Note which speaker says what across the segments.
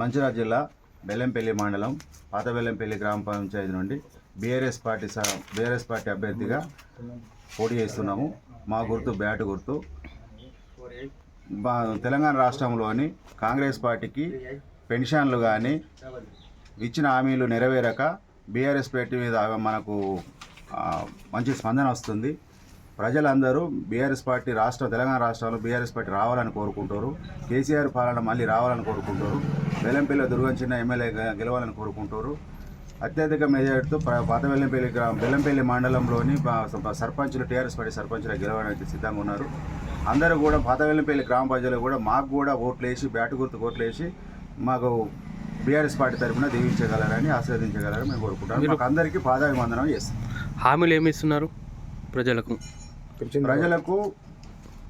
Speaker 1: మంచిర్యాల జిల్లా బెల్లంపల్లి మండలం పాత బెల్లంపల్లి గ్రామ పంచాయతీ నుండి బీఆర్ఎస్ పార్టీ సహ బీఆర్ఎస్ పార్టీ అభ్యర్థిగా పోటీ చేస్తున్నాము. మా గుర్తు బ్యాట్ గుర్తు. తెలంగాణ రాష్ట్రంలోని కాంగ్రెస్ పార్టీకి పెన్షన్లు కానీ ఇచ్చిన హామీలు నెరవేరక బీఆర్ఎస్ పార్టీ మీద మనకు మంచి స్పందన వస్తుంది. ప్రజలందరూ బీఆర్ఎస్ పార్టీ రాష్ట్ర తెలంగాణ రాష్ట్రంలో బీఆర్ఎస్ పార్టీ రావాలని కోరుకుంటారు. కేసీఆర్ పాలన మళ్ళీ రావాలని కోరుకుంటారు. బెల్లంపల్లి దుర్గం చిన్న ఎమ్మెల్యే గెలవాలని కోరుకుంటారు. అత్యధిక మెజార్టీతో పాత బెల్లంపల్లి గ్రామం బెల్లంపల్లి మండలంలోని సర్పంచులు టీఆర్ఎస్ పార్టీ సర్పంచులు గెలవడానికి సిద్ధంగా ఉన్నారు. అందరూ కూడా పాత బెల్లంపల్లి గ్రామ ప్రజలు కూడా మాకు కూడా ఓట్లు వేసి బ్యాటు గుర్తు ఓట్లు వేసి మాకు బీఆర్ఎస్ పార్టీ తరఫున దీవించగలరని ఆశీర్వదించగలరని మేము కోరుకుంటాం. మాకు అందరికీ పాదాభివందనం చేస్తాం.
Speaker 2: హామీలు ఏమి ఇస్తున్నారు ప్రజలకు?
Speaker 1: ప్రజలకు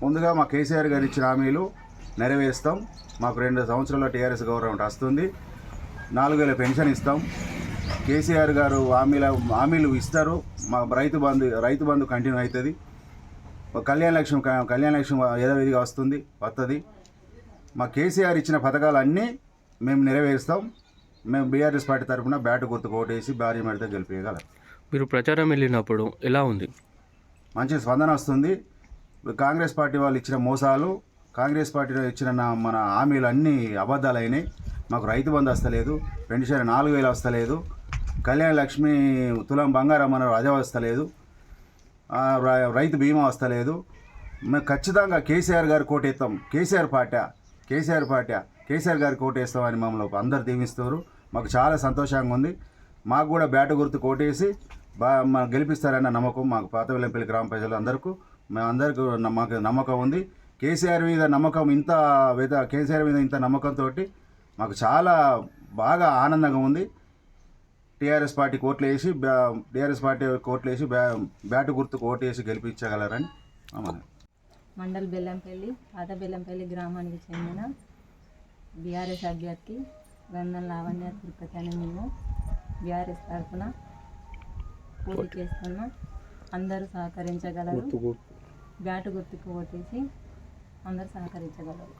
Speaker 1: ముందుగా మా కేసీఆర్ గారు ఇచ్చిన హామీలు నెరవేరుస్తాం. మాకు రెండు సంవత్సరాల టీఆర్ఎస్ గవర్నమెంట్ వస్తుంది. నాలుగు వేల పెన్షన్ ఇస్తాం. కేసీఆర్ గారు హామీల హామీలు ఇస్తారు. మా రైతు బంధు రైతు బంధు కంటిన్యూ అవుతుంది. కళ్యాణ లక్ష్మి కళ్యాణ లక్ష్మి యథావిధిగా వస్తుంది వస్తుంది మా కేసీఆర్ ఇచ్చిన పథకాలన్నీ మేము నెరవేరుస్తాం. మేము బీఆర్ఎస్ పార్టీ తరఫున బ్యాట్ గుర్తు కోటేసి భారీ మెడతో గెలిపేయగలం.
Speaker 2: మీరు ప్రచారం వెళ్ళినప్పుడు ఎలా ఉంది?
Speaker 1: మంచి స్పందన వస్తుంది. కాంగ్రెస్ పార్టీ వాళ్ళు ఇచ్చిన మోసాలు కాంగ్రెస్ పార్టీ ఇచ్చిన మన హామీలు అన్నీ అబద్ధాలైనాయి. మాకు రైతు బంధు వస్తలేదు పెన్షన్ నాలుగు వేలు వస్తలేదు. కళ్యాణ లక్ష్మి తులం బంగారం అన్నారు అదే వస్తలేదు. రై- రైతు బీమా వస్తలేదు. మేము ఖచ్చితంగా కేసీఆర్ గారు కోటేస్తాం. KCR party KCR party KCR garu కోటేస్తామని మమ్మల్ని అందరు దీవిస్తారు మాకు చాలా సంతోషంగా ఉంది. మాకు కూడా బ్యాట గుర్తు కోటేసి బాగా మా గెలిపిస్తారన్న నమ్మకం మాకు పాత వెల్లంపల్లి గ్రామ ప్రజలు అందరికీ. మేమందరికీ మాకు నమ్మకం ఉంది. కేసీఆర్ మీద నమ్మకం ఇంత విధ కేసీఆర్ మీద ఇంత నమ్మకంతో మాకు చాలా బాగా ఆనందంగా ఉంది. టీఆర్ఎస్ పార్టీ కోట్లు వేసి టీఆర్ఎస్ పార్టీ కోట్లు వేసి బ్యా బ్యాటు గుర్తుకు ఓటు వేసి గెలిపించగలరని
Speaker 3: మండల్ బెల్లంపల్లి పాత బెల్లంపల్లి గ్రామానికి చెందిన బీఆర్ఎస్ అభ్యర్థి గంధం లావణ్య తిరుపతి అని మేము బీఆర్ఎస్ తరఫున పోటీ చేస్తున్నాం అందరూ సహకరించగలరు. బ్యాటు గుర్తుకు ఓటేసి అందరూ సహకరించగలరు.